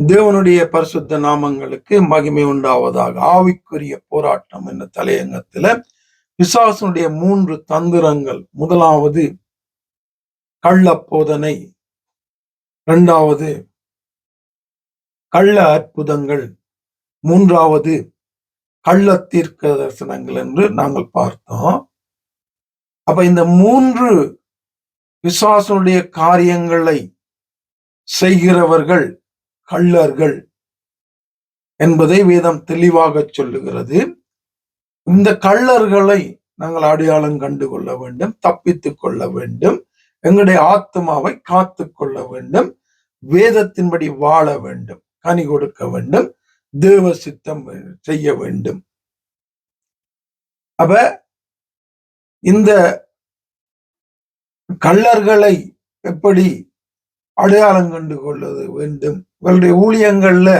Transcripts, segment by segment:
தேவனுடைய பரிசுத்த நாமங்களுக்கு மகிமை உண்டாவதாக. ஆவிக்குரிய போராட்டம் என்ற தலையங்கத்துல விசாசனுடைய மூன்று தந்திரங்கள். முதலாவது கள்ள போதனை. இரண்டாவது கள்ள அற்புதங்கள். மூன்றாவது கள்ள தீர்க்க தரிசனங்கள் என்று நாங்கள் பார்த்தோம். அப்ப இந்த மூன்று விசுவாசனுடைய காரியங்களை செய்கிறவர்கள் கள்ளர்கள் என்பதை வேதம் தெளிவாக சொல்லுகிறது. இந்த கள்ளர்களை நாங்கள் அடையாளம் கண்டு கொள்ள வேண்டும் தப்பித்துக் கொள்ள வேண்டும் எங்களுடைய ஆத்மாவை காத்து கொள்ள வேண்டும் வேதத்தின்படி வாழ வேண்டும் கனி கொடுக்க வேண்டும் தேவ சித்தம் செய்ய வேண்டும். அப்ப இந்த கள்ளர்களை எப்படி அடையாளம் கண்டு கொள்வது வேண்டும். இவருடைய ஊழியங்கள்ல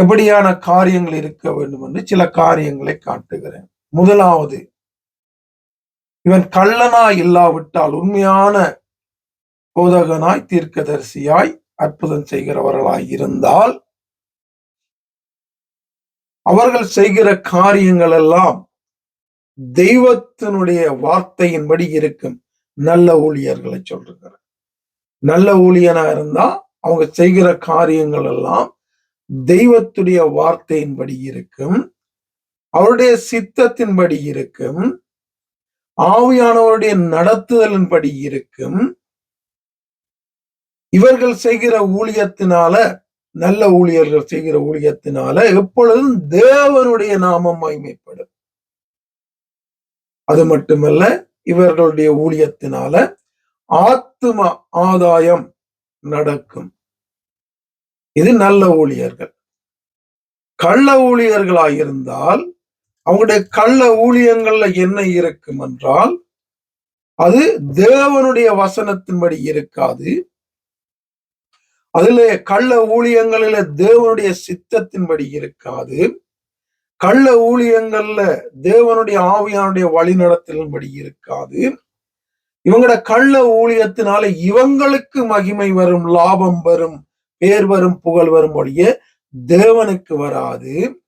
எப்படியான காரியங்கள் இருக்க வேண்டும் என்று சில காரியங்களை காட்டுகிறேன். முதலாவது இவன் கள்ளனா இல்லாவிட்டால் உண்மையான போதகனாய் தீர்க்கதரிசியாய் அற்புதம் செய்கிறவர்களாய் இருந்தால் அவர்கள் செய்கிற காரியங்கள் எல்லாம் தெய்வத்தினுடைய வார்த்தையின்படி இருக்கும். நல்ல ஊழியர்களை சொல்லுகிறார். நல்ல ஊழியனா இருந்தா அவங்க செய்கிற காரியங்கள் எல்லாம் தெய்வத்துடைய வார்த்தையின்படி இருக்கும். அவருடைய சித்தத்தின்படி இருக்கும். ஆவியானவருடைய நடத்துதலின்படி இருக்கும். இவர்கள் செய்கிற ஊழியத்தினால நல்ல ஊழியர்கள் செய்கிற ஊழியத்தினால எப்பொழுதும் தேவனுடைய நாமம் மகிமைப்படும். அது மட்டுமல்ல இவர்களுடைய ஊழியத்தினால ஆத்தும ஆதாயம் நடக்கும். இது நல்ல ஊழியர்கள். கள்ள ஊழியர்களாயிருந்தால் அவங்களுடைய கள்ள ஊழியங்கள்ல என்ன இருக்கும் என்றால் அது தேவனுடைய வசனத்தின்படி இருக்காது. அதுல கள்ள ஊழியங்களில தேவனுடைய சித்தத்தின்படி இருக்காது. கள்ள ஊழியங்கள்ல தேவனுடைய ஆவியானுடைய வழிநடத்தலின்படி இருக்காது. இவங்களோட கள்ள ஊழியத்தினால இவங்களுக்கு மகிமை வரும் லாபம் வரும் பேர் வரும் புகழ் வரும் ஒழிய தேவனுக்கு வராது.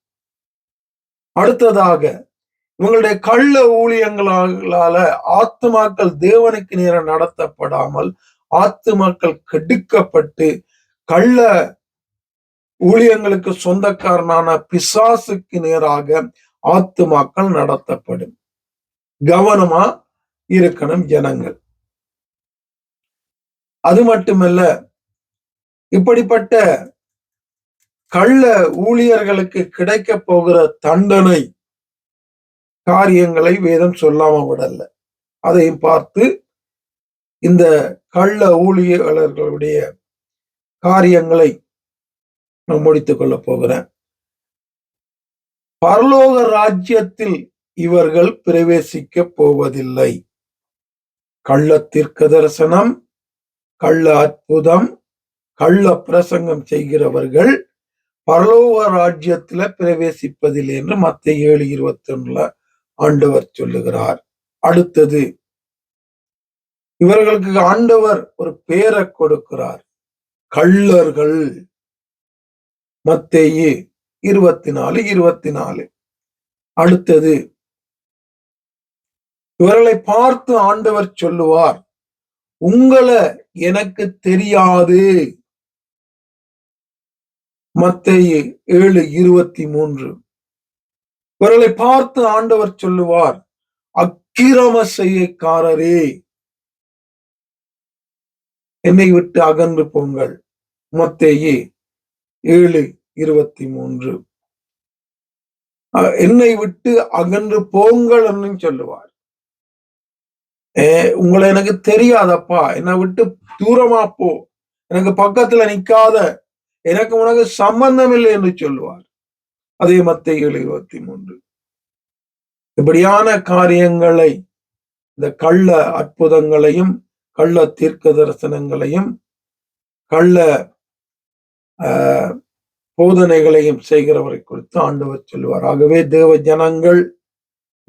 அடுத்ததாக இவங்களுடைய கள்ள ஊழியங்களால ஆத்துமாக்கள் தேவனுக்கு நேரம் நடத்தப்படாமல் ஆத்துமாக்கள் கெடுக்கப்பட்டு கள்ள ஊழியங்களுக்கு சொந்தக்காரனான பிசாசுக்கு நேராக ஆத்துமாக்கள் நடத்தப்படும். கவனமா இருக்கணும் ஜனங்கள். அது மட்டுமல்ல இப்படிப்பட்ட கள்ள ஊழியர்களுக்கு கிடைக்க போகிற தண்டனை காரியங்களை வேதம் சொல்லாம விடல. அதையும் பார்த்து இந்த கள்ள ஊழியர்களுடைய காரியங்களை நான் முடித்துக் கொள்ள போகிறேன். பரலோக ராஜ்யத்தில் இவர்கள் பிரவேசிக்க போவதில்லை. கள்ள தீர்க்க தரிசனம் கள்ள அற்புதம் கள்ள பிரசங்கம் செய்கிறவர்கள் பரலோக ராஜ்யத்துல பிரவேசிப்பதில்லை என்று மத்த ஏழு இருபத்தி ஒண்ணுல ஆண்டவர் சொல்லுகிறார். அடுத்தது இவர்களுக்கு ஆண்டவர் ஒரு பேரை கொடுக்கிறார். கள்ளர்கள். மத்தேயு இருபத்தி நாலு இருபத்தி நாலு அடுத்தது இவர்களை பார்த்து ஆண்டவர் சொல்லுவார் உங்களை எனக்கு தெரியாது. மத்தேயு ஏழு இருபத்தி மூன்று இவர்களை பார்த்து ஆண்டவர் சொல்லுவார் அக்கிரம செய்யக்காரரே என்னை விட்டு அகன்று போங்கள். மத்தேயே ஏழு இருபத்தி மூன்று என்னை விட்டு அகன்று போங்கள் சொல்லுவார். உங்களை எனக்கு தெரியாதப்பா. என்னை விட்டு தூரமா போ. எனக்கு பக்கத்துல நிக்காத. எனக்கு உனக்கு சம்பந்தம் இல்லை என்று சொல்லுவார். அதே மத்திய இருபத்தி மூன்று இப்படியான காரியங்களை இந்த கள்ள அற்புதங்களையும் கள்ள தீர்க்க தரிசனங்களையும் கள்ள போதனைகளையும் செய்கிறவரை குறித்து ஆண்டவர் சொல்லுவார். ஆகவே தேவ ஜனங்கள்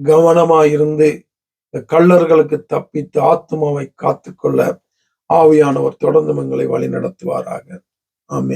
கவனமாயிருந்து இந்த கள்ளர்களுக்கு தப்பித்து ஆத்மாவை காத்துக்கொள்ள ஆவியானவர் தொடர்ந்து எங்களை வழி நடத்துவாராக ஆமே